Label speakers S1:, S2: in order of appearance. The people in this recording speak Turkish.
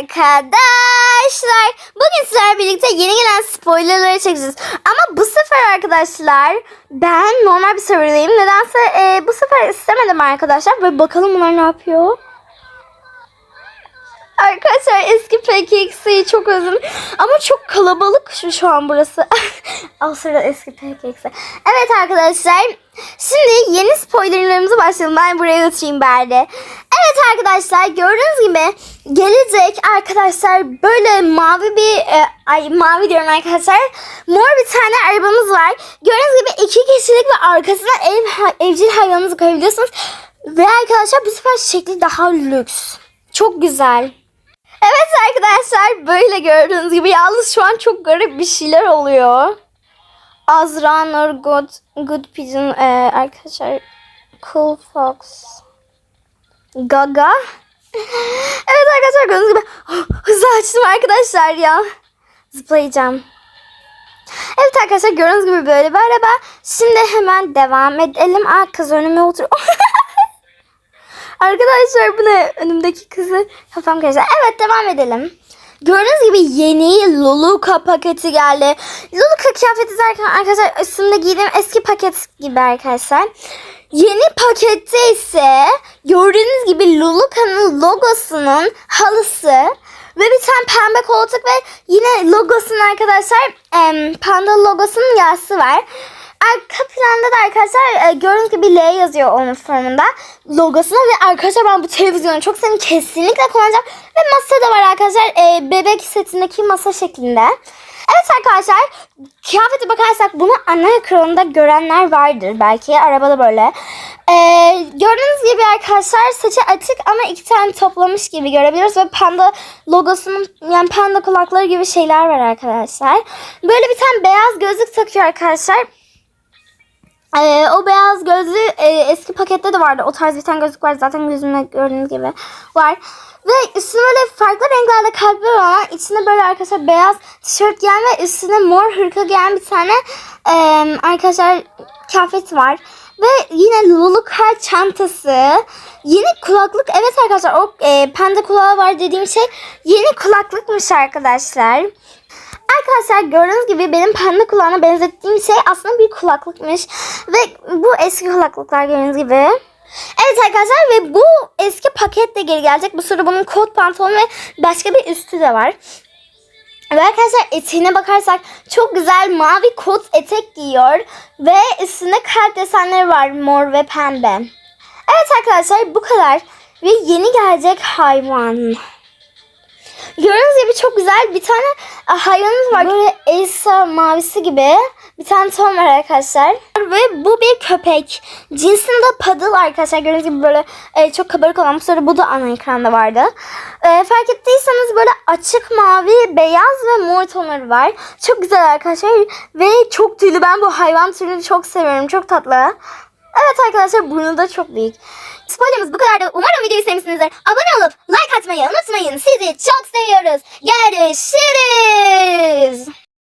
S1: arkadaşlar. Bugün sizlerle birlikte yeni gelen spoilerları çekeceğiz. Ama bu sefer arkadaşlar ben normal bir serverdeyim. Nedense e, bu sefer istemedim arkadaşlar. Ve bakalım bunlar ne yapıyor. Arkadaşlar eski PKX'i çok özledim. Ama çok kalabalık şu, şu an burası. Al sırada eski PKX'i. Evet arkadaşlar. Şimdi yeni spoilerlarımıza başlayalım. Ben buraya oturayım bari. Evet arkadaşlar gördüğünüz gibi gelecek arkadaşlar böyle mavi bir e, ay mavi diyorum arkadaşlar. Mor bir tane arabamız var. Gördüğünüz gibi iki kişilik ve arkasına ev, evcil hayvanınızı koyabiliyorsunuz. Ve arkadaşlar bu sefer şekli daha lüks. Çok güzel. Evet arkadaşlar böyle gördüğünüz gibi yalnız şu an çok garip bir şeyler oluyor. Azra Nur Good, Good Pigeon e, arkadaşlar Cool Fox Gaga Evet arkadaşlar gördüğünüz gibi oh, hızlı açtım arkadaşlar ya. Zıplayacağım. Evet arkadaşlar gördüğünüz gibi böyle bir araba. Şimdi hemen devam edelim. Aa kız önüme otur. Arkadaşlar bu ne? Önümdeki kızı kafam karıştı. Evet devam edelim. Gördüğünüz gibi yeni Luluka paketi geldi. Luluka kıyafeti derken arkadaşlar üstümde giydiğim eski paket gibi arkadaşlar. Yeni pakette ise gördüğünüz gibi Luluka'nın logosunun halısı ve bir tane pembe koltuk ve yine logosunun arkadaşlar panda logosunun yassı var. Arka planda da arkadaşlar e, gördüğünüz gibi L yazıyor onun formunda logosuna ve arkadaşlar ben bu televizyonu çok seviyorum kesinlikle kullanacağım ve masa da var arkadaşlar e, bebek setindeki masa şeklinde. Evet arkadaşlar kıyafete bakarsak bunu ana ekranında görenler vardır belki arabada böyle. Ee, gördüğünüz gibi arkadaşlar saçı açık ama iki tane toplamış gibi görebiliyoruz ve panda logosunun yani panda kulakları gibi şeyler var arkadaşlar. Böyle bir tane beyaz gözlük takıyor arkadaşlar. Ee, o beyaz gözlü e, eski pakette de vardı. O tarz bir tane gözlük var. Zaten gözümde gördüğünüz gibi var. Ve üstüne böyle farklı renklerde kalpler olan içinde böyle arkadaşlar beyaz tişört giyen ve üstüne mor hırka giyen bir tane e, arkadaşlar kıyafet var. Ve yine Luluka çantası. Yeni kulaklık. Evet arkadaşlar o e, panda kulağı var dediğim şey yeni kulaklıkmış arkadaşlar. Arkadaşlar gördüğünüz gibi benim panda kulağına benzettiğim şey aslında bir kulaklıkmış. Ve bu eski kulaklıklar gördüğünüz gibi. Evet arkadaşlar ve bu eski paket de geri gelecek. Bu sırada bunun kot pantolon ve başka bir üstü de var. Ve arkadaşlar eteğine bakarsak çok güzel mavi kot etek giyiyor. Ve üstünde kalp desenleri var mor ve pembe. Evet arkadaşlar bu kadar. Ve yeni gelecek hayvan. Gördüğünüz gibi çok güzel bir tane hayvanımız var. Böyle Elsa mavisi gibi bir tane ton var arkadaşlar. Ve bu bir köpek. Cinsinde paddle arkadaşlar. Gördüğünüz gibi böyle e, çok kabarık olan bu sonra bu da ana ekranda vardı. E, fark ettiyseniz böyle açık mavi, beyaz ve mor tonları var. Çok güzel arkadaşlar. Ve çok tüylü. Ben bu hayvan türünü çok seviyorum. Çok tatlı. Evet arkadaşlar burnu da çok büyük. Spoilerımız bu kadardı. Umarım videoyu sevmişsinizdir. Abone olup like atmayı unutmayın. Sizi çok seviyoruz. Görüşürüz.